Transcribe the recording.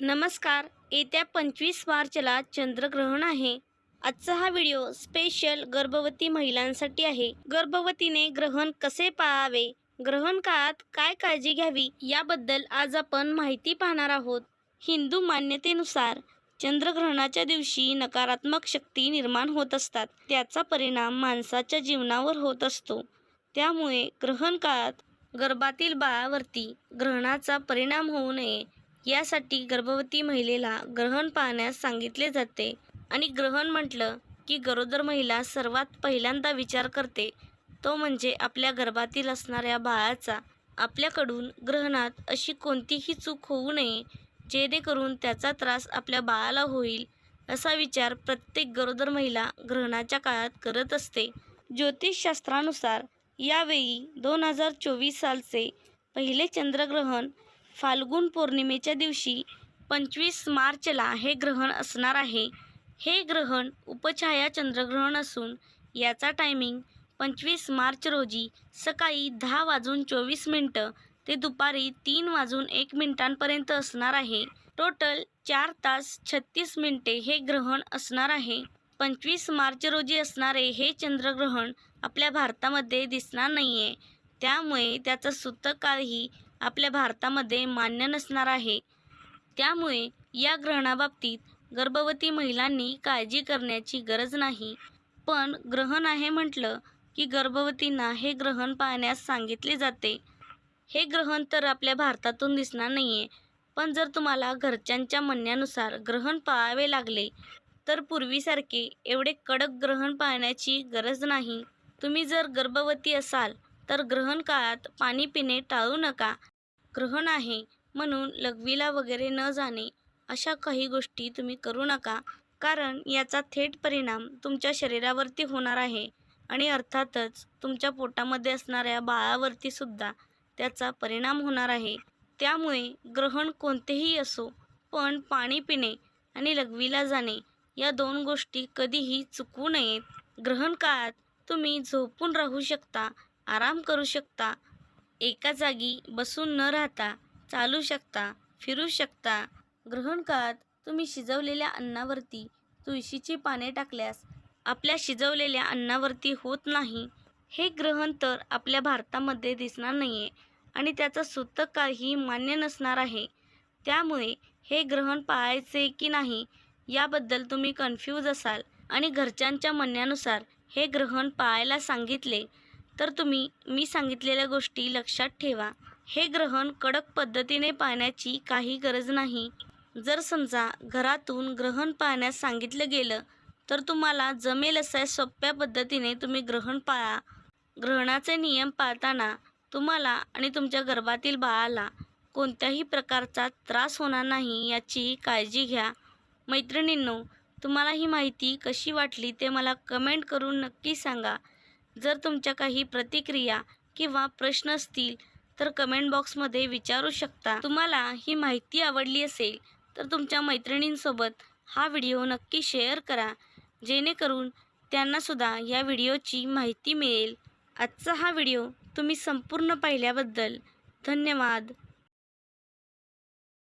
नमस्कार. येत्या पंचवीस मार्चला चंद्रग्रहण आहे. आजचा हा व्हिडिओ स्पेशल गर्भवती महिलांसाठी आहे. गर्भवतीने ग्रहण कसे पाळावे? ग्रहण काळात काय काळजी घ्यावी? याबद्दल आज आपण माहिती पाहणार आहोत. हिंदू मान्यतेनुसार चंद्रग्रहणाच्या दिवशी नकारात्मक शक्ती निर्माण होत असतात. त्याचा परिणाम माणसाच्या जीवनावर होत असतो. त्यामुळे ग्रहण काळात गर्भातील बाळावरती ग्रहणाचा परिणाम होऊ नये. यासाठी गर्भवती महिलेला ग्रहण पाहण्यास सांगितले जाते. आणि ग्रहण म्हटलं की गरोदर महिला सर्वात पहिल्यांदा विचार करते तो म्हणजे आपल्या गर्भातील असणाऱ्या बाळाचा. आपल्याकडून ग्रहणात अशी कोणतीही चूक होऊ नये जेणेकरून त्याचा त्रास आपल्या बाळाला होईल असा विचार प्रत्येक गरोदर महिला ग्रहणाच्या काळात करत असते. ज्योतिषशास्त्रानुसार यावेळी दोन हजार चोवीस सालचे पहिले चंद्रग्रहण फाल्गुन पौर्णिमेच्या दिवशी पंचवीस मार्चला हे ग्रहण असणार आहे. हे ग्रहण उपछाया चंद्रग्रहण असून याचा टायमिंग पंचवीस मार्च रोजी सकाळी दहा वाजून चोवीस मिनटं ते दुपारी तीन वाजून एक मिनिटांपर्यंत असणार आहे. टोटल चार तास छत्तीस मिनिटे हे ग्रहण असणार आहे. पंचवीस मार्च रोजी असणारे हे चंद्रग्रहण आपल्या भारतामध्ये दिसणार नाही आहे त्यामुळे त्याचा सूतककाळही आपल्या भारतामध्ये मान्य नसणार आहे. त्यामुळे या ग्रहणाबाबतीत गर्भवती महिलांनी काळजी करण्याची गरज नाही. पण ग्रहण आहे म्हटलं की गर्भवतींना हे ग्रहण पाहण्यास सांगितले जाते. हे ग्रहण तर आपल्या भारतातून दिसणार नाही आहे पण जर तुम्हाला घरच्यांच्या म्हणण्यानुसार ग्रहण पाळावे लागले तर पूर्वीसारखे एवढे कडक ग्रहण पाहण्याची गरज नाही. तुम्ही जर गर्भवती असाल तर ग्रहण काळात पाणी पिणे टाळू नका. ग्रहण आहे म्हणून लघवीला वगैरे न जाणे अशा काही गोष्टी तुम्ही करू नका. कारण याचा थेट परिणाम तुमच्या शरीरावरती होणार आहे आणि अर्थातच तुमच्या पोटामध्ये असणाऱ्या बाळावरती सुद्धा त्याचा परिणाम होणार आहे. त्यामुळे ग्रहण कोणतेही असो पण पाणी पिणे आणि लघवीला जाणे या दोन गोष्टी कधीही चुकवू नयेत. ग्रहण काळात तुम्ही झोपून राहू शकता आराम करू शकता. एका जागी बसून न राहता चालू शकता फिरू शकता. ग्रहण काळात तुम्ही शिजवलेल्या अन्नावरती तुळशीची पाने टाकल्यास आपल्या शिजवलेल्या अन्नावरती होत नाही. हे ग्रहण तर आपल्या भारतामध्ये दिसणार नाही आहे आणि त्याचं सूतक काही मान्य नसणार आहे. त्यामुळे हे ग्रहण पाळायचे की नाही याबद्दल तुम्ही कन्फ्यूज असाल आणि घरच्यांच्या म्हणण्यानुसार हे ग्रहण पाळायला सांगितले तर तुम्ही मी सांगितलेल्या गोष्टी लक्षात ठेवा. हे ग्रहण कडक पद्धतीने पाहण्याची काही गरज नाही. जर समजा घरातून ग्रहण पाहण्यास सांगितलं गेलं तर तुम्हाला जमेल अशा सोप्या पद्धतीने तुम्ही ग्रहण पाळा. ग्रहणाचे नियम पाळताना तुम्हाला आणि तुमच्या गर्भातील बाळाला कोणत्याही प्रकारचा त्रास होणार नाही याची काळजी घ्या. मैत्रिणींनो तुम्हाला ही माहिती कशी वाटली ते मला कमेंट करून नक्की सांगा. जर तुमच्या काही प्रतिक्रिया किंवा प्रश्न असतील तर कमेंट बॉक्समध्ये विचारू शकता. तुम्हाला ही माहिती आवडली असेल तर तुमच्या मैत्रिणींसोबत हा व्हिडिओ नक्की शेअर करा. जेणेकरून त्यांनासुद्धा या व्हिडिओची माहिती मिळेल. आजचा हा व्हिडिओ तुम्ही संपूर्ण पाहिल्याबद्दल धन्यवाद.